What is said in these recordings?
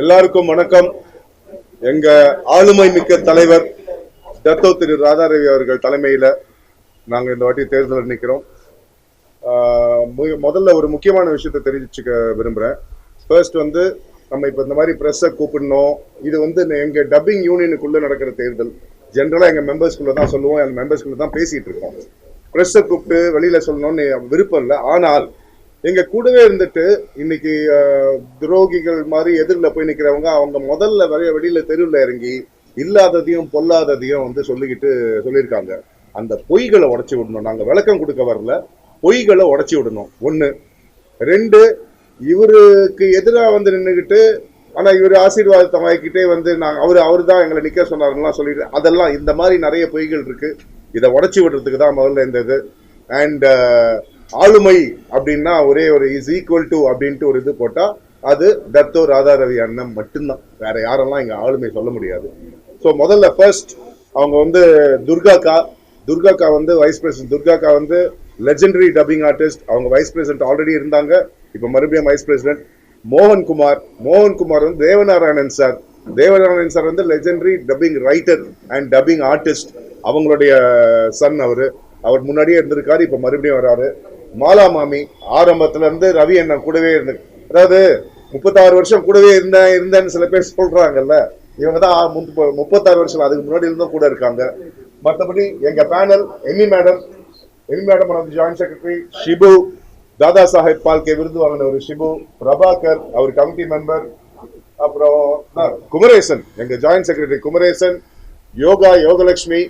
எல்லாருக்கும் வணக்கம். எங்க ஆளுமை மிக்க தலைவர் தத்தோ திரு ராதாரவி அவர்கள் தலைமையில நாங்க இந்த வாட்டி தேர்தலில் நிற்கிறோம் மு- முதல்ல ஒரு முக்கியமான விஷயத்தை தெரிவிச்சுக்க விரும்புறேன். ஃபர்ஸ்ட் வந்து நம்ம இப்ப இந்த மாதிரி ப்ரெஸ்ஸை கூப்பிடணும். இது வந்து எங்க டப்பிங் யூனியனுக்குள்ள நடக்கிற தேர்தல். ஜென்ரலா எங்க மெம்பர்ஸ்குள்ள தான் சொல்லுவோம். எங்க மெம்பர்ஸ்குள்ள தான் பேசிட்டு இருக்கோம். ப்ரெஸ்ஸை கூப்பிட்டு வெளியில சொல்லணும்னு விருப்பம் இல்லை. ஆனால் எங்க கூடவே இருந்துட்டு இன்னைக்கு துரோகிகள் மாதிரி எதிரில் போய் நிக்கிறவங்க அவங்க முதல்ல வெளிய வெளியில தெருவில் இறங்கி இல்லாததையும் பொல்லாததையும் வந்து சொல்லிக்கிட்டு சொல்லியிருக்காங்க. அந்த பொய்களை உடச்சி விடணும். நாங்க விளக்கம் கொடுக்க வரல. பொய்களை உடச்சி விடணும். ஒண்ணு. ரெண்டு இவருக்கு எதிராக வந்து நின்றுக்கிட்டு ஆனா இவர் ஆசீர்வாதத்தை வாங்கிக்கிட்டே வந்து நாங்கள் அவர் அவர் தான் எங்களை நிக்க சொன்னாருலாம் சொல்லிட்டு அதெல்லாம் இந்த மாதிரி நிறைய பொய்கள் இருக்கு. இதை உடச்சி விடுறதுக்கு தான் முதல்ல இந்த இது. அண்ட் ஆளுமை அப்படின்னா ஒரே ஒரு இஸ் ஈக்குவல் டு அப்படின்ட்டு ஒரு இது போட்டால் அது தத்தோ ராதா ரவி அண்ணன் மட்டும்தான். வேற யாரெல்லாம் இங்கே ஆளுமை சொல்ல முடியாது. ஸோ முதல்ல ஃபர்ஸ்ட் அவங்க வந்து துர்காக்கா துர்காக்கா வந்து வைஸ் பிரசிடென்ட் துர்காக்கா வந்து லெஜெண்டரி டப்பிங் ஆர்டிஸ்ட் அவங்க வைஸ் பிரசிடென்ட் ஆல்ரெடி இருந்தாங்க. இப்போ மறுபடியும் வைஸ் பிரசிடென்ட் மோகன் குமார். மோகன் குமார் வந்து தேவநாராயணன் சார் தேவநாராயணன் சார் வந்து legendary dubbing writer and dubbing artist அவங்களுடைய சன் அவரு. அவர் முன்னாடியே இருந்திருக்காரு இப்போ மறுபடியும் வராரு மாலா மாமி ஆரம்பத்துல இருந்து ரவி அண்ணன் கூடவே இருந்து அதாவது முப்பத்தாறு வருஷம் கூடவே இருந்தேன் இருந்தேன்னு சில பேர் சொல்றாங்கல்ல இவங்க தான் முப்ப- முப்பத்தாறு வருஷம் அதுக்கு முன்னாடி இருந்தும் கூட இருக்காங்க. மற்றபடி எங்க panel Emmy madam Emy madam வந்து ஜாயின்ட் செக்ரட்டரி ஷிபு தாதா சாஹேப் பால்கே விருது வாங்கின ஒரு ஷிபு பிரபாகர் அவர் கமிட்டி மெம்பர் அப்புறம் குமரேசன் எங்க ஜாயின்ட் செக்ரட்டரி குமரேசன் யோகா யோகலட்சுமி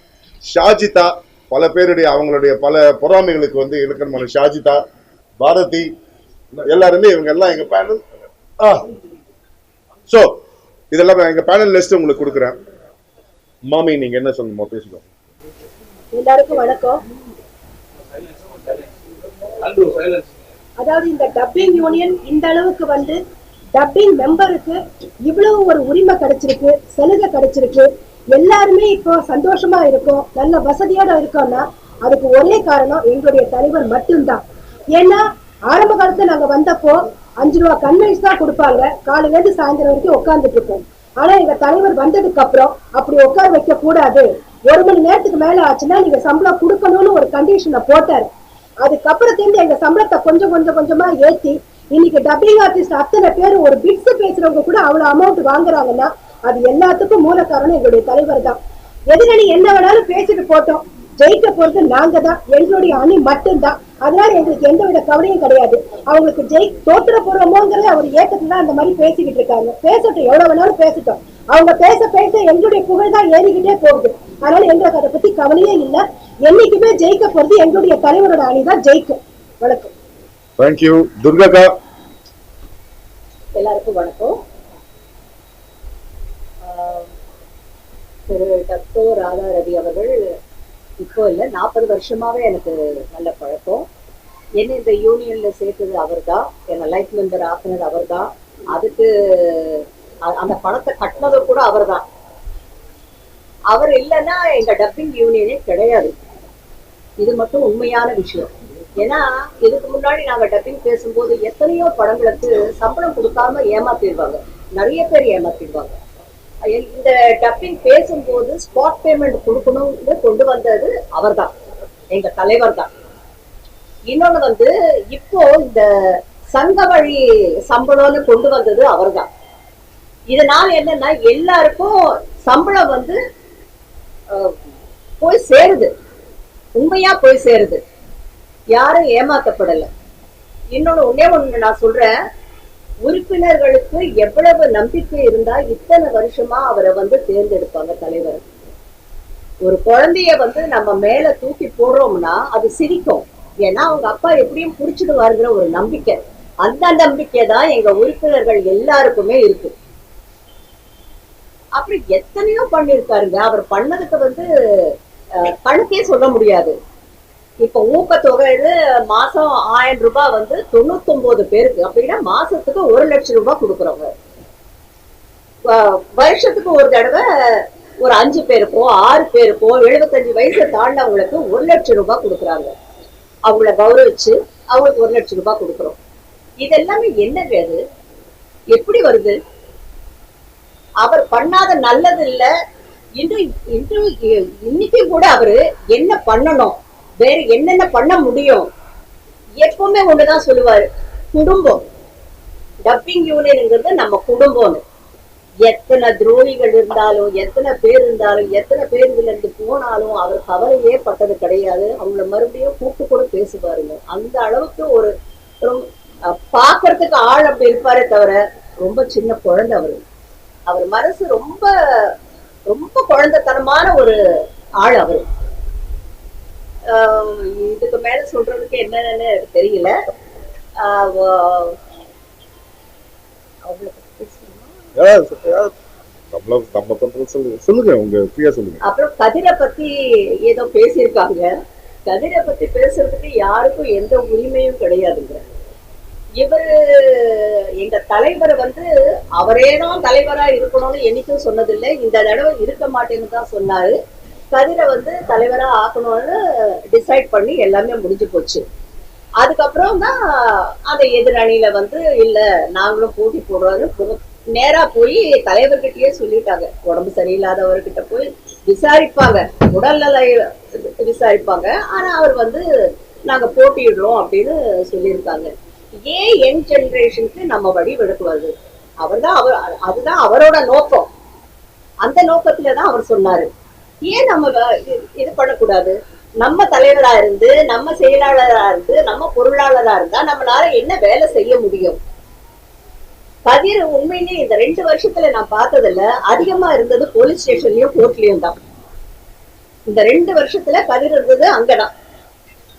ஷாஜிதா பல பேருடைய அவங்களுடைய பல பொறாமைகளுக்கு வந்து இலக்கணமான ஷாஜிதா பாரதி எல்லாருமே இவங்க எல்லாம் எங்க பேனல் சோ இதெல்லாம் நான் எங்க பேனல் லிஸ்ட் உங்களுக்கு கொடுக்குறேன். மாமி நீங்க என்ன சொல்லணுமோ பேசுங்க. எல்லாருக்கும் வணக்கம். அதாவது இந்த டப்பிங் யூனியன் இந்த அளவுக்கு வந்து டப்பிங் மெம்பருக்கு இவ்வளவு ஒரு உரிமை கிடைச்சிருக்கு சலுகை கிடைச்சிருக்கு. எல்லாருமே இப்போ சந்தோஷமா இருக்கோம் நல்ல வசதியோட இருக்கோம்னா அதுக்கு ஒரே காரணம் எங்களுடைய தலைவர் மட்டும்தான். ஏன்னா ஆரம்ப காலத்துல நாங்க வந்தப்போ அஞ்சு ரூபா கன்வென்ஸ் தான் கொடுப்பாங்க. காலையில இருந்து சாயந்தரம் வரைக்கும் உட்கார்ந்துட்டு இருக்கோம். ஆனா எங்க தலைவர் வந்ததுக்கு அப்புறம் அப்படி உட்கார வைக்க கூடாது. ஒரு மணி நேரத்துக்கு மேல ஆச்சுன்னா நீங்க சம்பளம் கொடுக்கணும்னு ஒரு கண்டிஷனை போட்டாரு. அதுக்கப்புறத்துல எங்க சம்பளத்தை கொஞ்சம் கொஞ்சம் கொஞ்சமா ஏத்தி இன்னைக்கு டப்பிங் ஆர்டிஸ்ட் அத்தனை பேர் ஒரு பிட்ஸ் பேசுறவங்க கூட அவ்வளவு அமௌண்ட் வாங்குறாங்கன்னா அது எல்லாத்துக்கும் மூல காரணம் எங்களுடைய தலைவர் தான். எதிரணி என்ன வேணாலும் பேசிட்டு போட்டோம். ஜெயிக்க போறது நாங்க தான். எங்களுடைய அணி மட்டும்தான். அதனால எங்களுக்கு எந்த வித கவலையும் கிடையாது. அவங்களுக்கு ஜெயி தோற்றுற போறோமோங்கிறத அவர் ஏக்கத்துல அந்த மாதிரி பேசிக்கிட்டு இருக்காங்க பேசட்டும் எவ்வளவு வேணாலும் பேசட்டும். அவங்க பேச பேச எங்களுடைய புகழ் தான் ஏறிக்கிட்டே போகுது. அதனால எங்களுக்கு அதை பத்தி கவலையே இல்லை. என்னைக்குமே ஜெயிக்க போறது எங்களுடைய தலைவரோட அணி தான் ஜெயிக்கும். வணக்கம். தேங்க்யூ துர்காக்கா. எல்லாருக்கும் வணக்கம். திரு டத்தோ ராதா ரவி அவர்கள் இப்போ இல்லை நாற்பது வருஷமாவே எனக்கு நல்ல பழக்கம். என்ன இந்த யூனியன்ல சேர்த்தது அவர் தான் என்னை லைஃப் மெம்பர் ஆக்குனது அவர்தான் அதுக்கு அந்த பணத்தை கட்டினது கூட அவர்தான் அவர் இல்லைன்னா எங்க டப்பிங் யூனியனே கிடையாது. இது மட்டும் உண்மையான விஷயம். ஏன்னா இதுக்கு முன்னாடி நாங்க டப்பிங் பேசும்போது எத்தனையோ படங்களுக்கு சம்பளம் கொடுக்காம ஏமாத்திடுவாங்க. நிறைய பேர் ஏமாத்திடுவாங்க. இந்த டப்பிங் பேசும்போது ஸ்பாட் பேமெண்ட் கொடுக்கணும்னு கொண்டு வந்தது அவர்தான். எங்க தலைவர் தான் இன்னொன்னு வந்து இப்போ இந்த சங்க வழி சம்பளம்னு கொண்டு வந்தது அவர்தான். இதனால என்னன்னா எல்லாருக்கும் சம்பளம் வந்து போய் சேருது. உண்மையா போய் சேருது. யாரும் ஏமாத்தப்படலை. இன்னொன்னு ஒன்னே ஒண்ணு நான் சொல்றேன். உறுப்பினர்களுக்கு எவ்வளவு நம்பிக்கை இருந்தா இத்தனை வருஷமா அவரை வந்து தேர்ந்தெடுப்பாங்க தலைவர். ஒரு குழந்தைய வந்து நம்ம மேல தூக்கி போடுறோம்னா அது சிரிக்கும். ஏன்னா அவங்க அப்பா எப்படியும் புடிச்சிடுவாருங்கிற ஒரு நம்பிக்கை. அந்த நம்பிக்கை தான் எங்க உறுப்பினர்கள் எல்லாருக்குமே இருக்கு. அப்புறம் எத்தனையோ பண்ணிருக்காருங்க. அவர் பண்ணதுக்கு வந்து அஹ், கணக்கே சொல்ல முடியாது. இப்ப ஊக்கத்தொகைன்னு மாசம் ஆயிரம் ரூபாய் வந்து தொண்ணூத்தி ஒன்பது பேருக்கு. அப்படின்னா மாசத்துக்கு ஒரு லட்சம் ரூபாய் கொடுக்குறவங்க. வருஷத்துக்கு ஒரு தடவை ஒரு அஞ்சு பேருக்கோ ஆறு பேருக்கோ எழுபத்தஞ்சு வயசு தாண்டவங்களுக்கு ஒரு லட்சம் ரூபாய் கொடுக்குறாங்க. அவங்கள கௌரவிச்சு அவங்களுக்கு ஒரு லட்சம் ரூபாய் கொடுக்குறோம். இது எல்லாமே என்னங்க அது? எப்படி வருது? அவர் பண்ணாத நல்லது இல்ல இன்று இன்று இன்னைக்கு கூட அவரு என்ன பண்ணணும்? வேற என்னென்ன பண்ண முடியும்? எப்பவுமே ஒண்ணுதான் சொல்லுவாரு. குடும்பம். டப்பிங் யூனியன்ங்கிறது நம்ம குடும்பம்னு. எத்தனை துரோகிகள் இருந்தாலும் எத்தனை பேர் இருந்தாலும் எத்தனை பேர் இதுல இருந்து போனாலும் அவர் கவலையே பட்டது கிடையாது. அவங்கள மறுபடியும் கூப்பிட்டு கூட பேசுவாருங்க. அந்த அளவுக்கு ஒரு பாக்குறதுக்கு ஆள் அப்படி இருப்பாரே தவிர ரொம்ப சின்ன குழந்தை அவரு. அவர் மனசு ரொம்ப ரொம்ப குழந்தைத்தனமான ஒரு ஆள் அவரு. இதுக்கு மேல சொல்றதுக்கு என்னன்னு எனக்கு தெரியல. அப்புறம் கதிரை பத்தி ஏதோ பேசியிருக்காங்க. கதிரை பத்தி பேசுறதுக்கு யாருக்கும் எந்த உரிமையும் கிடையாதுங்க. இவரு எங்க தலைவர் வந்து அவரே தான் தலைவரா இருக்கணும்னு என்னைக்கும் சொன்னதில்லை. இந்த தடவை இருக்க மாட்டேன்னு தான் சொன்னாரு. கதிரை வந்து தலைவரா ஆக்கணும்னு டிசைட் பண்ணி எல்லாமே முடிஞ்சு போச்சு. அதுக்கப்புறம் தான் அந்த எதிரணியில வந்து இல்ல நாங்களும் போட்டி போடுறோம்னு போ- நேரா போய் தலைவர்கிட்டயே சொல்லிட்டாங்க. உடம்பு சரியில்லாதவர்கிட்ட போய் விசாரிப்பாங்க. உடல்நல விசாரிப்பாங்க. ஆனா அவர் வந்து நாங்க போட்டியிடுறோம் அப்படின்னு சொல்லியிருக்காங்க. ஏன் யங் ஜெனரேஷனுக்கு நம்ம வழி விடுக்குவது அவர்தான் அவர் அதுதான் அவரோட நோக்கம். அந்த நோக்கத்துல தான் அவர் சொன்னாரு. ஏன் நம்ம இது- இது பண்ணக்கூடாது? நம்ம தலைவரா இருந்து நம்ம செயலாளரா இருந்து நம்ம பொருளாளரா இருந்தா நம்மளால என்ன வேலை செய்ய முடியும்? கதிர் உண்மையிலேயே இந்த ரெண்டு வருஷத்துல நான் பார்த்ததுல அதிகமா இருந்தது போலீஸ் ஸ்டேஷன்லயும் கோர்ட்லயும் தான். இந்த ரெண்டு வருஷத்துல கதிர் இருந்தது அங்கதான்.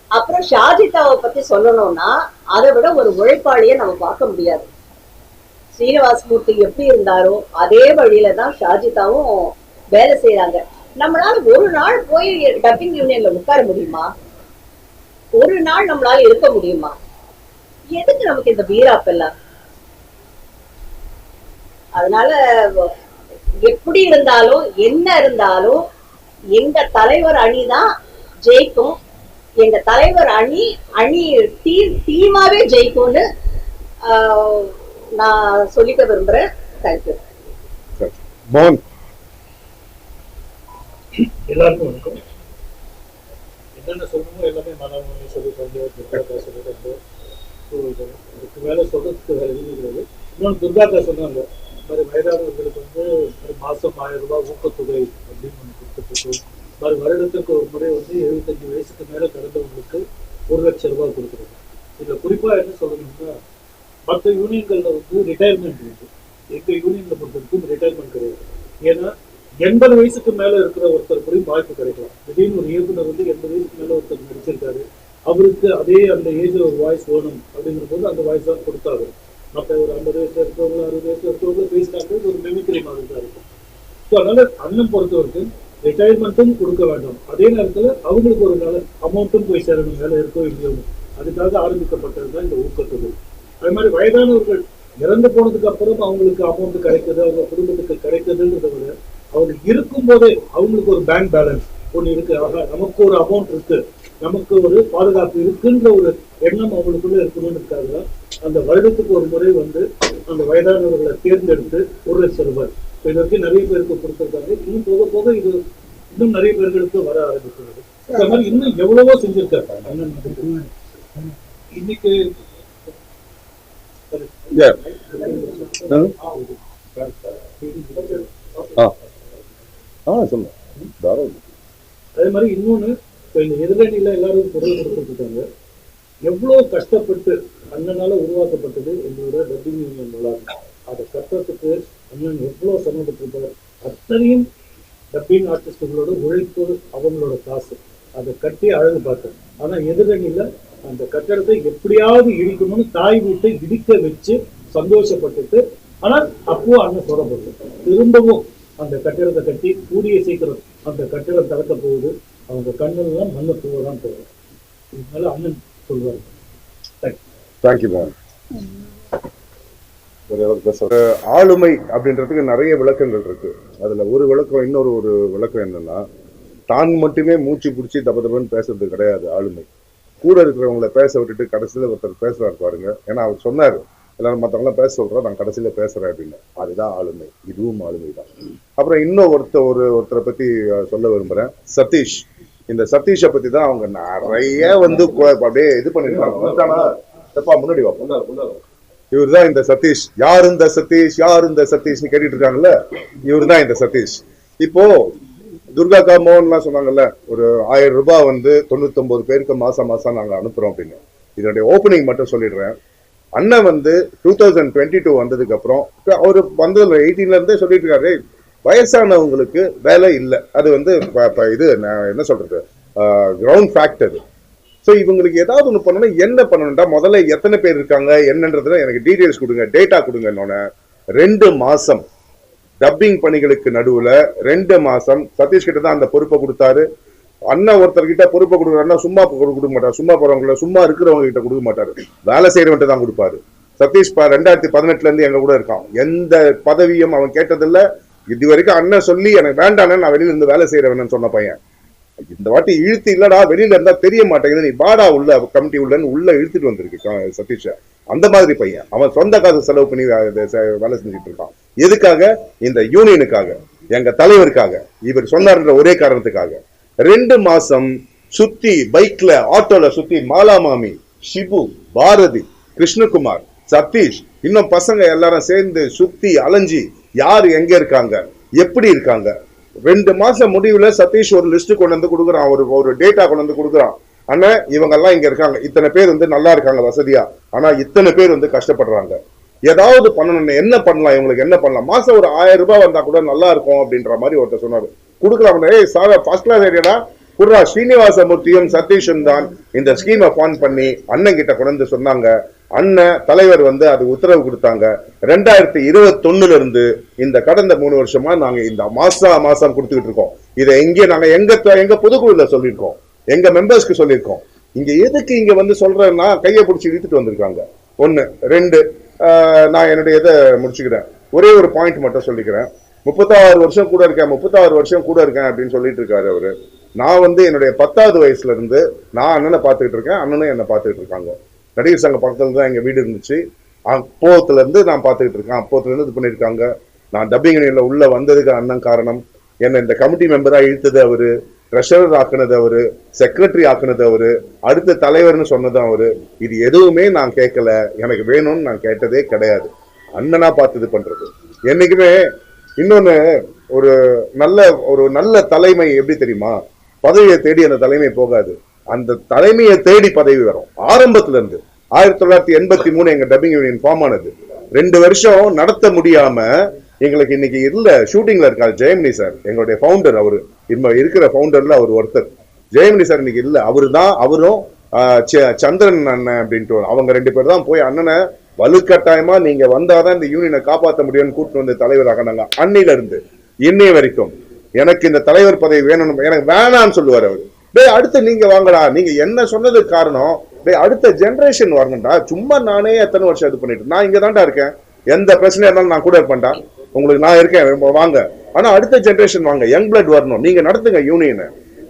அப்புறம் ஷாஜிதாவை பத்தி சொல்லணும்னா அதை விட ஒரு உழைப்பாளியை நம்ம பார்க்க முடியாது. ஸ்ரீனிவாஸ்மூர்த்தி எப்படி இருந்தாரோ அதே வழியில தான் ஷாஜிதாவும் வேலை செய்யறாங்க நம்மளால ஒரு நாள் போய் டப்பிங் யூனியன்ல உட்கார முடியுமா? ஒரு நாள் நம்மளால இருக்க முடியுமா? எதுக்கு நமக்கு இந்த வீராப்பெல்லாம்? அதனால எப்படி இருந்தாலும் என்ன இருந்தாலும் எங்க தலைவர் அணி தான் ஜெயிக்கும். எங்க தலைவர் அணி அணி டீம் டீமாவே ஜெயிக்கும்னு ஆஹ், நான் சொல்லிக்க விரும்புறேன். தேங்க்யூ சரி. மோகன். எல்லாருக்கும் வணக்கம். என்னென்ன சொல்லணுமோ எல்லாமே மனமொழி சொல்லிட்டாங்க துர்காக்கா சொல்லி சொல்லிட்டாங்க. இதுக்கு மேலே சொல்றதுக்கு வேறு எதுவும் கிடையாது இன்னொன்று துர்காக்கா சொன்னாங்க இந்த மாதிரி வயதானவர்களுக்கு வந்து ஒரு மாசம் ஆயிரம் ரூபாய் ஊக்கத்தொகை அப்படின்னு ஒன்று கொடுத்துட்டு மாதிரி வருடத்துக்கு ஒரு முறை வந்து எழுபத்தஞ்சு வயசுக்கு மேலே கடந்தவங்களுக்கு ஒரு லட்சம் ரூபாய் கொடுக்குறோம் இதில் குறிப்பா என்ன சொல்லணும்னா மற்ற யூனியன்கள்ல வந்து ரிட்டையர்மெண்ட் இருக்குது எங்க யூனியன்ல பொறுத்த வரைக்கும் ரிட்டையர்மெண்ட் கிடையாது. ஏன்னா எண்பது வயசுக்கு மேல இருக்கிற ஒருத்தர் கூட வாய்ப்பு கிடைக்கலாம். திடீர்னு ஒரு இயக்குனர் வந்து எண்பது வயசுக்கு மேல ஒருத்தர் நடிச்சிருக்காரு. அவருக்கு அதே அந்த ஏஜ்ல ஒரு வாய்ஸ் வேணும் அப்படிங்கிற போது அந்த வாய்ஸ் தான் கொடுத்தாரு. மற்ற ஒரு ஐம்பது வயசுல இருக்கிறவங்க அறுபது வயசுல இருக்கிறவங்க பேசினாக்க ஒரு மெமிக்ரி மாதிரி தான் இருக்கும். ஸோ அதனால அண்ணன் பொறுத்த வரைக்கும் ரிட்டையர்மெண்ட்டும் கொடுக்க வேண்டும். அதே நேரத்தில் அவங்களுக்கு ஒரு நல்ல அமௌண்ட்டும் போய் சேரணும். வேலை இருக்கோ இல்லையோ. அதுக்காக ஆரம்பிக்கப்பட்டது தான் இந்த ஊக்கத்தொகை. அது மாதிரி வயதானவர்கள் இறந்து போனதுக்கு அப்புறம் அவங்களுக்கு அமௌண்ட் கிடைக்குது அவங்க குடும்பத்துக்கு கிடைக்குதுன்றத விட அவங்க இருக்கும் போதே அவங்களுக்கு ஒரு பேங்க் பேலன்ஸ் ஒண்ணு இருக்கு. ஆக நமக்கு ஒரு அமௌண்ட் இருக்கு. நமக்கு ஒரு பாதுகாப்பு இருக்குன்ற ஒரு எண்ணம் அவங்களுக்குள்ள இருக்கணும்ன்றதுக்காக தான் அந்த வருடத்துக்கு ஒரு முறை வந்து அந்த வயதானவர்களை தேர்ந்தெடுத்து ஒரு லட்சம் ரூபாய் இது வரைக்கும் நிறைய பேருக்கு கொடுத்துருக்காங்க. இன்னும் போக போக இது இன்னும் நிறைய பேர்களுக்கு வர ஆரம்பிக்கிறது. இந்த மாதிரி இன்னும் எவ்வளவோ வந்து. இன்னைக்கு Yeah. ஆ. ஆ சொல்லுங்க. தாராளம். அதே மாதிரி இன்னொன்னு இப்ப இந்த எதிரணியில் எல்லாரும் குரல் கொடுத்துருக்காங்க எவ்வளோ எவ்வளவு கஷ்டப்பட்டு அண்ணனால உருவாக்கப்பட்டது எங்களோட டப்பிங் யூனியன் விளாட் அதை கட்டுறதுக்கு அண்ணன் எவ்வளவு சம்மந்தப்பட்டிருப்பார்? அத்தனையும் டப்பிங் ஆர்டிஸ்டுகளோட உழைப்பு அவங்களோட காசு. அதை கட்டி அழகு பார்த்தேன். ஆனா எதிரணியில் அந்த கட்டடத்தை எப்படியாவது இடிக்கணும்னு தாய் வீட்டை இடிக்க வச்சு சந்தோஷப்பட்டுட்டு ஆனால் அப்போ அண்ணன் சொல்லப்படுது திரும்பவும் அந்த கட்டிடத்தை கட்டி கூடிய சீக்கிரம் அந்த கட்டிடம் திறக்க போகுது. அவங்க கண்ணெல்லாம் மண்ணை தூவதான் போகுது. இதனால அண்ணன் சொல்வார். தேங்க்யூ பேச ஆளுமை அப்படின்றதுக்கு நிறைய விளக்கங்கள் இருக்கு. அதுல ஒரு விளக்கம் இன்னொரு ஒரு விளக்கம் என்னன்னா தான் மட்டுமே மூச்சு பிடிச்சி தப தபன்னு பேசுறது கிடையாது ஆளுமை. கூட இருக்கிறவங்கள பேச விட்டுட்டு கடைசியில ஒருத்தர் பேசுறாரு பாருங்க. ஏன்னா அவர் சொன்னாரு எல்லாரும் மற்றவங்களாம் பேச சொல்கிறோம் நான் கடைசியில் பேசுகிறேன் அப்படின்னு. அதுதான் ஆளுமை. இதுவும் ஆளுமை தான் அப்புறம் இன்னும் ஒருத்தர் ஒரு ஒருத்தரை பற்றி சொல்ல விரும்புகிறேன் சதீஷ். இந்த சதீஷை பற்றி தான் அவங்க நிறைய வந்து அப்படியே இது பண்ணிருக்காங்க. வந்துட்டானா? எப்பா முன்னாடி வா. இவர் தான் இந்த சதீஷ். யார் இந்த சதீஷ்? யார் இந்த சதீஷ்னு கேட்டுட்டு இருக்காங்கல்ல இவர் தான் இந்த சதீஷ். இப்போ துர்கா கா மோகன்லாம் சொன்னாங்கல்ல ஒரு ஆயிரம் ரூபாய் வந்து தொண்ணூத்தொன்பது பேருக்கு மாசம் மாசம் நாங்க அனுப்புறோம் அப்படின்னு. இதனுடைய ஓப்பனிங் மட்டும் சொல்லிடுறேன். அண்ணன் வந்து டூ தௌசண்ட் டுவெண்ட்டி டூ வந்ததுக்கு அப்புறம் அவர் வந்ததுல எயிட்டீன்ல இருந்தே சொல்லிட்டு இருக்காரு வயசானவங்களுக்கு வேலை இல்லை. அது வந்து இப்போ இது நான் என்ன சொல்றது? கிரவுண்ட் ஃபேக்டர் ஸோ இவங்களுக்கு ஏதாவது ஒன்று பண்ணணும் என்ன பண்ணணும்டா? முதல்ல எத்தனை பேர் இருக்காங்க? என்னன்றதுல எனக்கு டீட்டெயில்ஸ் கொடுங்க டேட்டா கொடுங்க என்னோட ரெண்டு மாசம். டப்பிங் பணிகளுக்கு நடுவில் ரெண்டு மாசம். சதீஷ் கிட்ட தான் அந்த பொறுப்பை கொடுத்தாரு. அண்ணன் ஒருத்தர் கிட்ட பொறுப்பை கொடுக்குறாருன்னா சும்மா கொடு- கொடுக்க மாட்டார். சும்மா போறவங்கள சும்மா இருக்கிறவங்க கிட்ட கொடுக்க மாட்டாரு. வேலை செய்யறவன்ட்ட தான் கொடுப்பாரு. சதீஷ் பா ரெண்டாயிரத்தி பதினெட்டுல இருந்து எங்க கூட இருக்கான். எந்த பதவியும் அவன் கேட்டதில்ல. இது வரைக்கும் அண்ணன் சொல்லி எனக்கு வேண்டானே நான் வெளியில இருந்து வேலை செய்யறவன்னு சொன்ன பையன். இந்த வாட்டி இழுத்து இல்லடா வெளியில இருந்தா தெரிய மாட்டேங்குது. நீ பாடா உள்ள கமிட்டி உள்ளன்னு உள்ள இழுத்துட்டு வந்திருக்கு சதீஷ் சதீஷ. அந்த மாதிரி பையன். அவன் சொந்த காசு செலவு பண்ணி வேலை செஞ்சுட்டு இருக்கான். எதுக்காக? இந்த யூனியனுக்காக எங்க தலைவருக்காக. இவர் சொன்னார்ன்ற ஒரே காரணத்துக்காக. ரெண்டு மாசம் சுத்தி பைக்ல ஆட்டோல சுத்தி மாலாமாமி ஷிபு பாரதி கிருஷ்ணகுமார் சதீஷ் இன்னும் பசங்க எல்லாரும் சேர்ந்து சுத்தி அலைஞ்சி யார் எங்க இருக்காங்க எப்படி இருக்காங்க? ரெண்டு மாசம் முடிவுல சதீஷ் ஒரு லிஸ்ட் கொண்டு வந்து கொடுக்குறான். ஒரு ஒரு டேட்டா கொண்டு வந்து கொடுக்குறான். ஆனா இவங்க எல்லாம் இங்க இருக்காங்க. இத்தனை பேர் வந்து நல்லா இருக்காங்க வசதியா. ஆனா இத்தனை பேர் வந்து கஷ்டப்படுறாங்க. ஏதாவது பண்ணணும் என்ன பண்ணலாம் இவங்களுக்கு என்ன பண்ணலாம்? மாசம் ஒரு ஆயிரம் ரூபாய் வந்தா கூட நல்லா இருக்கும் அப்படின்ற மாதிரி ஒருத்தர் சொன்னாரு. கொடுக்குறாங்க ஏய் சார் ஃபர்ஸ்ட் கிளாஸ் ஏரியாடா குர்ரா ஸ்ரீனிவாசமூர்த்தியும் சதீஷும் தான் இந்த ஸ்கீமை ஃபான் பண்ணி அண்ணன் கிட்ட கொண்டு சொன்னாங்க. அண்ணன் தலைவர் வந்து அது உத்தரவு கொடுத்தாங்க. ரெண்டாயிரத்தி இருபத்தொன்னுல இருந்து இந்த கடந்த மூணு வருஷமா நாங்க இந்த மாசா மாசம் கொடுத்துக்கிட்டு இருக்கோம். இதை எங்கே நாங்க எங்க த- எங்க பொதுக்குழுல சொல்லியிருக்கோம். எங்க மெம்பர்ஸ்க்கு சொல்லியிருக்கோம். இங்க எதுக்கு இங்க வந்து சொல்றேன்னா கையை பிடிச்சி இழுத்துட்டு வந்திருக்காங்க. ஒன்று ரெண்டு நான் என்னுடைய இதை முடிச்சுக்கிறேன். ஒரே ஒரு பாயிண்ட் மட்டும் சொல்லிக்கிறேன். முப்பத்தாறு வருஷம் கூட இருக்கேன். முப்பத்தாறு வருஷம் கூட இருக்கேன் அப்படின்னு சொல்லிட்டு இருக்காரு அவரு. நான் வந்து என்னுடைய பத்தாவது வயசுல இருந்து நான் அண்ணனை பார்த்துக்கிட்டு இருக்கேன். அண்ணனும் என்னை பார்த்துக்கிட்டு இருக்காங்க. நடிகர் சங்க பக்கத்துல தான் எங்கள் வீடு இருந்துச்சு. அப்போத்துல இருந்து நான் பார்த்துக்கிட்டு இருக்கேன். அப்போத்துல இருந்து இது பண்ணியிருக்காங்க. நான் டப்பிங் யூனியன்ல உள்ள வந்ததுக்கு அண்ணன் காரணம். என்னை இந்த கமிட்டி மெம்பராக இழுத்தது அவரு. ட்ரெஷரர் ஆக்குனது அவரு செக்ரட்டரி ஆக்குனது அவரு அடுத்த தலைவர்னு சொன்னது அவரு. இது எதுவுமே நான் கேட்கல. எனக்கு வேணும்னு நான் கேட்டதே கிடையாது. அண்ணனா பார்த்து இது பண்றது. என்னைக்குமே இன்னொன்னு ஒரு நல்ல ஒரு நல்ல தலைமை எப்படி தெரியுமா? பதவியை தேடி அந்த தலைமை போகாது. அந்த தலைமையை தேடி பதவி வரும். ஆரம்பத்துல இருந்து ஆயிரத்தி தொள்ளாயிரத்தி எண்பத்தி மூணு எங்க டப்பிங் யூனியன் ஃபார்ம் ஆனது. ரெண்டு வருஷம் நடத்த முடியாம எங்களுக்கு இன்னைக்கு இல்ல. ஷூட்டிங்ல இருக்காரு ஜெயமணி சார் எங்களுடைய ஃபவுண்டர் அவரு. இப்ப இருக்கிற ஃபவுண்டர்ல அவர் ஒருத்தர். ஜெயமணி சார் இன்னைக்கு இல்ல. அவரு தான் அவரும் ஆஹ், சந்திரன் அண்ணன் அப்படின்ட்டு அவங்க ரெண்டு பேர் தான் போய் அண்ணனை வலுக்கட்டாயமா நீங்க வந்தாதான் இந்த யூனியனை காப்பாற்ற முடியும்னு கூட்டிட்டு வந்து தலைவராகினாங்க அன்னையில இருந்து இன்னை வரைக்கும். எனக்கு இந்த தலைவர் பதவி வேணும்னு எனக்கு வேணாம்னு சொல்லுவார் அவர். டேய் அடுத்து நீங்க வாங்கடா. நீங்க என்ன சொன்னதுக்கு காரணம்? டேய் அடுத்த ஜெனரேஷன் வரணும்டா. சும்மா நானே எத்தனை வருஷம் இது பண்ணிட்டு நான் இங்க தான்டா இருக்கேன். எந்த பிரச்சனையா இருந்தாலும் நான் கூட இருப்பேன்டா. உங்களுக்கு நான் இருக்கேன். வாங்க. ஆனால் அடுத்த ஜென்ரேஷன் வாங்க. யங் பிளட் வரணும். நீங்கள் நடத்துங்க யூனியனை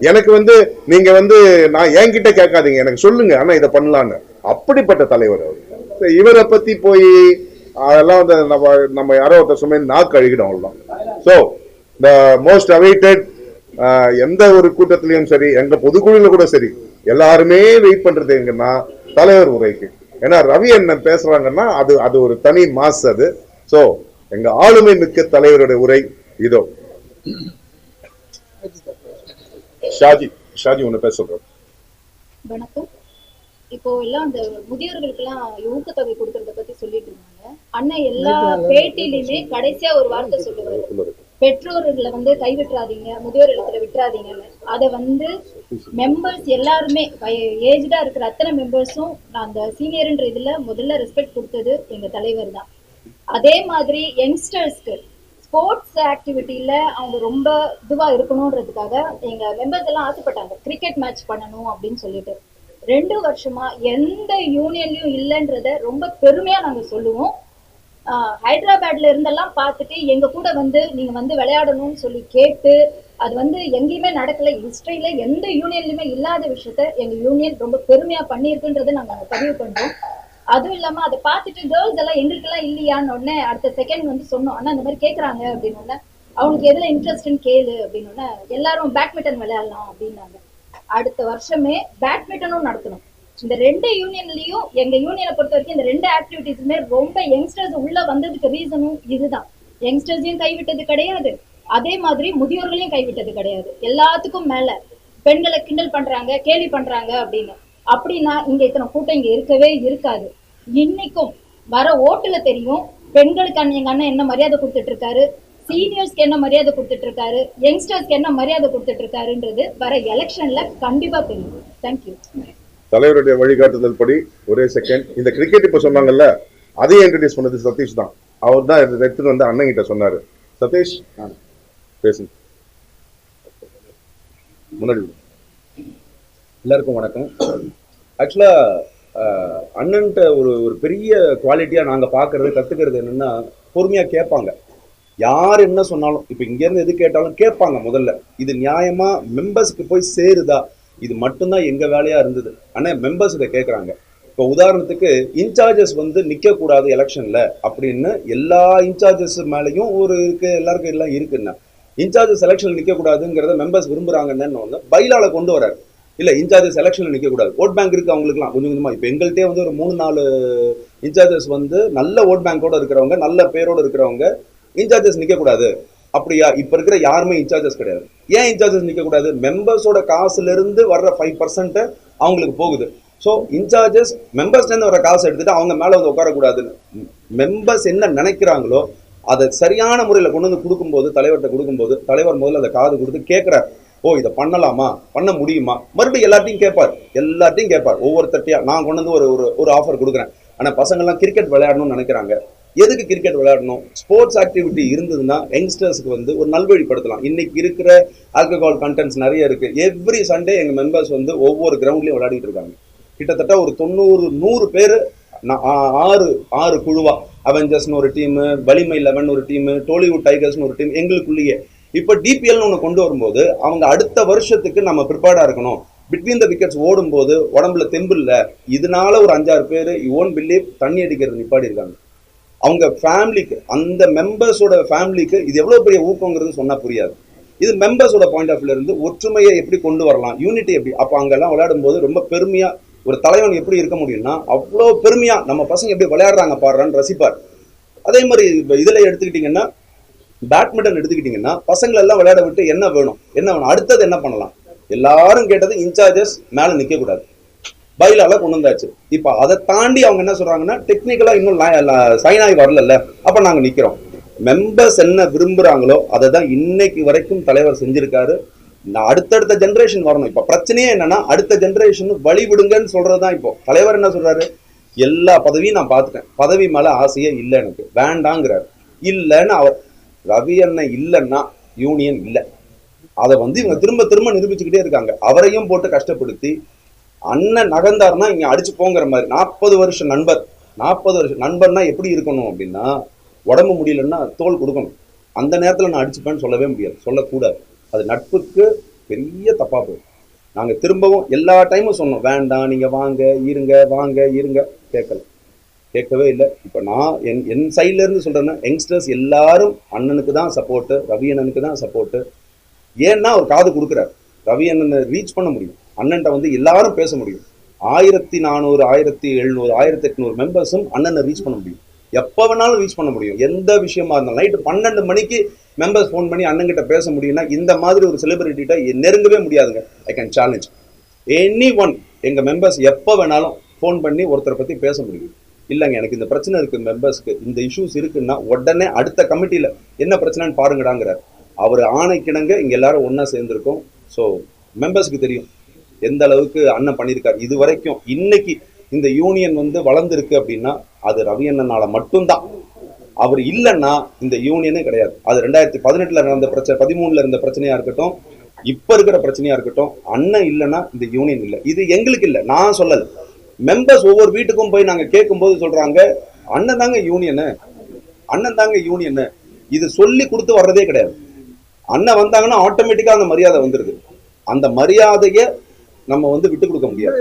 எனக்கு வந்து நீங்க வந்து நான் என்கிட்ட கேட்காதீங்க. எனக்கு சொல்லுங்க. ஆனா இதை பண்ணலான்னு. அப்படிப்பட்ட தலைவர் அவர். இவரை பத்தி போய் அதெல்லாம் வந்து நம்ம நம்ம யாரோ ஒருத்தர் சும்மா நாக்கு அழுகிடும் அவ்வளோ ஸோ த மோஸ்ட் அவைட்டட் எந்த ஒரு கூட்டத்திலையும் சரி எங்க பொதுக்குழுல கூட சரி எல்லாருமே வெயிட் பண்றது எங்கன்னா தலைவர் உரைக்கு. ஏன்னா ரவி அண்ணன் பேசுறாங்கன்னா அது அது ஒரு தனி மாஸ் அது. ஸோ எங்க ஆளுமை மிக்க தலைவருடைய உரை இதோ. ஷாஜி ஷாஜி ஒண்ணு பேச சொல்றேன். வணக்கம். இப்போ எல்லாம் அந்த முதியோர்களுக்கெல்லாம் ஊக்கத்தொகை கொடுக்கறத பத்தி சொல்லிட்டு இருந்தாங்க. அண்ணன் எல்லா பேட்டிலையுமே கடைசியா ஒரு வார்த்தை சொல்லுவாரு. பெற்றோர்களை வந்து கைவிட்டுறாதீங்க முதியோர் இல்லத்துல விட்டுறாதீங்கன்னு. அதை வந்து மெம்பர்ஸ் எல்லாருமே ஏஜ்டா இருக்கிற அத்தனை மெம்பர்ஸும் அந்த சீனியர்ன்ற இதுல முதல்ல ரெஸ்பெக்ட் கொடுத்தது எங்க தலைவர் தான். அதே மாதிரி யங்ஸ்டர்ஸ்க்கு ஸ்போர்ட்ஸ் ஆக்டிவிட்டியில் அவங்க ரொம்ப இதுவாக இருக்கணுன்றதுக்காக எங்கள் மெம்பர்ஸ் எல்லாம் ஆசைப்பட்டாங்க. கிரிக்கெட் மேட்ச் பண்ணணும் அப்படின்னு சொல்லிட்டு. ரெண்டு வருஷமா எந்த யூனியன்லையும் இல்லைன்றத ரொம்ப பெருமையா நாங்க சொல்லுவோம். ஹைதராபாத்ல இருந்தெல்லாம் பார்த்துட்டு எங்க கூட வந்து நீங்க வந்து விளையாடணும்னு சொல்லி கேட்டு அது வந்து எங்கேயுமே நடக்கல. ஹிஸ்டரியில எந்த யூனியன்லயுமே இல்லாத விஷயத்த எங்க யூனியன் ரொம்ப பெருமையா பண்ணியிருக்குன்றதை நாங்க பதிவு பண்றோம் அதுவும் இல்லாம அதை பார்த்துட்டு கேர்ள்ஸ் எல்லாம் எங்களுக்கு எல்லாம் இல்லையான்னு உடனே அடுத்த செகண்ட் வந்து சொன்னோம். ஆனா இந்த மாதிரி கேக்குறாங்க அப்படின்னு உடனே அவனுக்கு எதுல இன்ட்ரெஸ்ட்னு கேளு அப்படின்னு உடனே எல்லாரும் பேட்மிண்டன் விளையாடலாம் அப்படின்னாங்க. அடுத்த வருஷமே பேட்மிண்டனும் நடத்தணும். இந்த ரெண்டு யூனியன்லயும் எங்க யூனியனை பொறுத்த வரைக்கும் இந்த ரெண்டு ஆக்டிவிட்டிஸுமே ரொம்ப யங்ஸ்டர்ஸ் உள்ள வந்ததுக்கு ரீசனும் இதுதான். யங்ஸ்டர்ஸையும் கைவிட்டது கிடையாது. அதே மாதிரி முதியோர்களையும் கைவிட்டது கிடையாது. எல்லாத்துக்கும் மேல பெண்களை கிண்டல் பண்றாங்க கேலி பண்றாங்க அப்படின்னு. அப்படின்னா இங்க இத்தனை கூட்டம் இங்க இருக்கவே இருக்காது. இன்னைக்கும் வர ஓட்டுல தெரியும் பெண்களுக்கு அண்ணன் எங்க அண்ணன் என்ன மரியாதை கொடுத்துட்டு இருக்காரு சீனியர்ஸ்க்கு என்ன மரியாதை கொடுத்துட்டு இருக்காரு யங்ஸ்டர்ஸ்க்கு என்ன மரியாதை கொடுத்துட்டு இருக்காருன்றது வர எலெக்ஷன்ல கண்டிப்பா தெரியும். தேங்க்யூ தலைவருடைய வழிகாட்டுதல் படி ஒரே செகண்ட் இந்த கிரிக்கெட் இப்ப சொன்னாங்கல்ல அதையும் இன்ட்ரடியூஸ் பண்ணது சதீஷ் தான். அவர் தான் எடுத்துட்டு வந்து அண்ணன் கிட்ட சொன்னாரு. சதீஷ் பேசுங்க. முன்னாடி. எல்லாருக்கும் வணக்கம். ஆக்சுவலாக அண்ணன்ட்ட ஒரு ஒரு பெரிய குவாலிட்டியாக நாங்கள் பார்க்குறது கற்றுக்கிறது என்னென்னா பொறுமையாக கேட்பாங்க. யார் என்ன சொன்னாலும் இப்போ இங்கேருந்து எது கேட்டாலும் கேட்பாங்க முதல்ல. இது நியாயமாக மெம்பர்ஸ்க்கு போய் சேருதா? இது மட்டும்தான் எங்கள் வேலையாக இருந்தது? ஆனால் மெம்பர்ஸ் இதை கேட்குறாங்க இப்போ உதாரணத்துக்கு இன்சார்ஜஸ் வந்து நிற்கக்கூடாது எலெக்ஷனில் அப்படின்னு எல்லா இன்சார்ஜஸ் மேலேயும் ஒரு இருக்கு எல்லாருக்கும் எல்லாம் இருக்குன்னா இன்சார்ஜஸ் எலெக்ஷனில் நிற்கக்கூடாதுங்கிறத மெம்பர்ஸ் விரும்புகிறாங்கன்னு ஒன்று பைலால கொண்டு வராரு இல்லை இன்சார்ஜஸ் எலெக்ஷன்ல நிற்கக்கூடாது ஓட் பேங்க் இருக்குது அவங்களுக்குலாம் கொஞ்சம் கொஞ்சமாக இப்போ எங்கள்கிட்ட வந்து ஒரு மூணு நாலு இன்சார்ஜஸ் வந்து நல்ல ஓட் பேங்கோடு இருக்கிறவங்க நல்ல பேரோட இருக்கிறவங்க இன்சார்ஜஸ் நிற்கக்கூடாது அப்படியா? இப்போ இருக்கிற யாருமே இன்சார்ஜஸ் கிடையாது. ஏன் இன்சார்ஜஸ் நிற்கக்கூடாது மெம்பர்ஸோட காசுலேருந்து வர்ற ஃபைவ் பர்சன்ட்டு அவங்களுக்கு போகுது. ஸோ இன்சார்ஜஸ் மெம்பர்ஸ்லேருந்து வர காசு எடுத்துட்டு அவங்க மேலே வந்து உட்காரக்கூடாதுன்னு. மெம்பர்ஸ் என்ன நினைக்கிறாங்களோ அதை சரியான முறையில் கொண்டு வந்து கொடுக்கும்போது தலைவர்கிட்ட கொடுக்கும்போது தலைவர் முதல்ல அந்த காது கொடுத்து கேட்குறாரு. ஓ இதை பண்ணலாமா? பண்ண முடியுமா? மறுபடியும் எல்லாத்தையும் கேட்பார். எல்லாத்தையும் கேட்பார். ஒவ்வொருத்தட்டையா நான் கொண்டு வந்து ஒரு ஒரு ஒரு ஆஃபர் கொடுக்குறேன். ஆனால் பசங்கள்லாம் கிரிக்கெட் விளையாடணும்னு நினைக்கிறாங்க. எதுக்கு கிரிக்கெட் விளையாடணும்? ஸ்போர்ட்ஸ் ஆக்டிவிட்டி இருந்ததுன்னா யங்ஸ்டர்ஸ்க்கு வந்து ஒரு நல்வழிப்படுத்தலாம் இன்னைக்கு இருக்கிற ஆல்கஹால் கண்டென்ட்ஸ் நிறைய இருக்கு. எவ்ரி சண்டே எங்கள் மெம்பர்ஸ் வந்து ஒவ்வொரு கிரவுண்ட்லையும் விளையாடிட்டு இருக்காங்க. கிட்டத்தட்ட ஒரு தொண்ணூறு நூறு பேர் ஆறு ஆறு குழுவா. அவெஞ்சர்ஸ்னு ஒரு டீமு வலிமை லெவன் ஒரு டீமு டோலிவுட் டைகர்ஸ்னு ஒரு டீம் எங்களுக்குள்ளேயே. இப்போ டிபிஎல்னு ஒன்று கொண்டு வரும்போது அவங்க அடுத்த வருஷத்துக்கு நம்ம ப்ரிப்பேர்டாக இருக்கணும். பிட்வீன் த விக்கெட்ஸ் ஓடும்போது உடம்புல தெம்பு இல்லை. இதனால ஒரு அஞ்சாறு பேர் ஓன் பிலீவ் தண்ணி அடிக்கிறது நிப்பாடி இருக்காங்க. அவங்க ஃபேமிலிக்கு அந்த மெம்பர்ஸோட ஃபேமிலிக்கு இது எவ்வளோ பெரிய ஊக்கங்கிறது சொன்னால் புரியாது. இது மெம்பர்ஸோட பாயிண்ட் ஆஃப் இருந்து ஒற்றுமையை எப்படி கொண்டு வரலாம் யூனிட்டி எப்படி? அப்போ அங்கெல்லாம் விளையாடும் போது ரொம்ப பெருமையாக ஒரு தலைவன் எப்படி இருக்க முடியும்னா அவ்வளோ பெருமையாக நம்ம பசங்க எப்படி விளையாடுறாங்க பாடுறான்னு ரசிப்பார். அதே மாதிரி இப்போ இதில் எடுத்துக்கிட்டிங்கன்னா பேட்மிண்டன் எடுத்துக்கிட்டிங்கன்னா பசங்களை எல்லாம் விளையாட விட்டு என்ன வேணும்? என்ன வேணும்? அடுத்தது என்ன பண்ணலாம்? எல்லாரும் கேட்டது இன்சார்ஜஸ் மேலே நிற்கக்கூடாது பயிலால கொண்டு வந்தாச்சு. இப்போ அதை தாண்டி அவங்க என்ன சொல்றாங்கன்னா டெக்னிக்கலா இன்னும் சைன் ஆகி வரல அப்ப நாங்க நிக்கிறோம். மெம்பர்ஸ் என்ன விரும்புறாங்களோ அதை தான் இன்னைக்கு வரைக்கும் தலைவர் செஞ்சிருக்காரு. நான் அடுத்தடுத்த ஜென்ரேஷன் வரணும். இப்போ பிரச்சனையே என்னன்னா அடுத்த ஜென்ரேஷன் வழி விடுங்கன்னு சொல்றதுதான் இப்போ. தலைவர் என்ன சொல்றாரு? எல்லா பதவியும் நான் பார்த்துட்டேன். பதவி மேல ஆசையே இல்லை எனக்கு. வேண்டாங்கிறார். இல்லைன்னு அவர் ரவி அண்ணன் இல்லைன்னா யூனியன் இல்லை. அதை வந்து இவங்க திரும்ப திரும்ப நிரூபிச்சுக்கிட்டே இருக்காங்க. அவரையும் போட்டு கஷ்டப்படுத்தி அண்ணன் நகர்ந்தார்னா இங்கே அடிச்சு போங்கிற மாதிரி. நாற்பது வருஷம் நண்பர். நாற்பது வருஷம் நண்பர்னா எப்படி இருக்கணும் அப்படின்னா உடம்பு முடியலன்னா தோல் கொடுக்கணும். அந்த நேரத்தில் நான் அடிச்சுப்பேன்னு சொல்லவே முடியாது. சொல்லக்கூடாது. அது நட்புக்கு பெரிய தப்பாக போகும் நாங்கள் திரும்பவும் எல்லா டைமும் சொன்னோம். வேண்டாம் நீங்கள் வாங்க இருங்க வாங்க இருங்க. கேட்கல. கேட்கவே இல்லை. இப்போ நான் என் என் சைட்லேருந்து சொல்கிறேன்னா யங்ஸ்டர்ஸ் எல்லாரும் அண்ணனுக்கு தான் சப்போர்ட்டு ரவி அண்ணனுக்கு தான் சப்போர்ட்டு ஏன்னா ஒரு காது கொடுக்குறாரு. ரவி அண்ணனை ரீச் பண்ண முடியும். அண்ணன்ட்ட வந்து எல்லாரும் பேச முடியும். ஆயிரத்தி நானூறு ஆயிரத்தி எழுநூறு ஆயிரத்தி எட்நூறு மெம்பர்ஸும் அண்ணனை ரீச் பண்ண முடியும். எப்போ வேணாலும் ரீச் பண்ண முடியும். எந்த விஷயமா இருந்தாலும் நைட்டு பன்னெண்டு மணிக்கு மெம்பர்ஸ் ஃபோன் பண்ணி அண்ணன்கிட்ட பேச முடியும்னா இந்த மாதிரி ஒரு செலிபிரிட்டிகிட்ட நெருங்கவே முடியாதுங்க. I can challenge anyone எங்கள் மெம்பர்ஸ் எப்போ வேணாலும் ஃபோன் பண்ணி ஒருத்தரை பற்றி பேச முடியும். இல்லைங்க எனக்கு இந்த பிரச்சனை இருக்கு மெம்பர்ஸ்க்கு இந்த இஷ்யூஸ் இருக்குன்னா உடனே அடுத்த கமிட்டியில் என்ன பிரச்சனைன்னு பாருங்கடாங்கிறார். அவர் ஆணைக்கிணங்க இங்கே எல்லாரும் ஒன்றா சேர்ந்துருக்கோம். ஸோ மெம்பர்ஸ்க்கு தெரியும் எந்த அளவுக்கு அண்ணன் பண்ணியிருக்காரு. இது வரைக்கும் இன்னைக்கு இந்த யூனியன் வந்து வளர்ந்துருக்கு அப்படின்னா அது ரவி அண்ணனால மட்டும்தான். அவர் இல்லைன்னா இந்த யூனியனே கிடையாது. அது ரெண்டாயிரத்தி பதினெட்டுல நடந்த பிரச்சனை பதிமூணுல இருந்த பிரச்சனையா இருக்கட்டும் இப்ப இருக்கிற பிரச்சனையா இருக்கட்டும் அண்ணன் இல்லைன்னா இந்த யூனியன் இல்லை. இது எங்களுக்கு இல்லை. நான் சொல்லலை. மெம்பர்ஸ் ஒவ்வொரு வீட்டுக்கும் போய் நாங்க கேட்கும்போது சொல்றாங்க அண்ணன் தாங்க யூனியனு அண்ணன் தாங்க யூனியனு இது சொல்லி கொடுத்து வர்றதே கிடையாது. அண்ணன் வந்தாங்கன்னா ஆட்டோமேட்டிக்கா அந்த மரியாதை வந்துடுது அந்த மரியாதைய நம்ம வந்து விட்டு கொடுக்க முடியாது.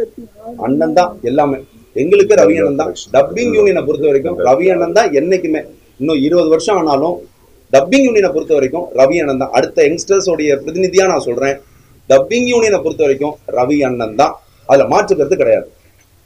அண்ணன் தான் எல்லாமே. எங்களுக்கு ரவி அண்ணன் தான். டப்பிங் யூனியனை பொறுத்த வரைக்கும் ரவி அண்ணன் தான் என்னைக்குமே. இன்னும் இருபது வருஷம் ஆனாலும் டப்பிங் யூனியனை பொறுத்த வரைக்கும் ரவி அண்ணன் தான். அடுத்த யங்ஸ்டர்ஸோடைய பிரதிநிதியாக நான் சொல்றேன். டப்பிங் யூனியனை பொறுத்த வரைக்கும் ரவி அண்ணன் தான். அதுல மாற்று கருத்து கிடையாது.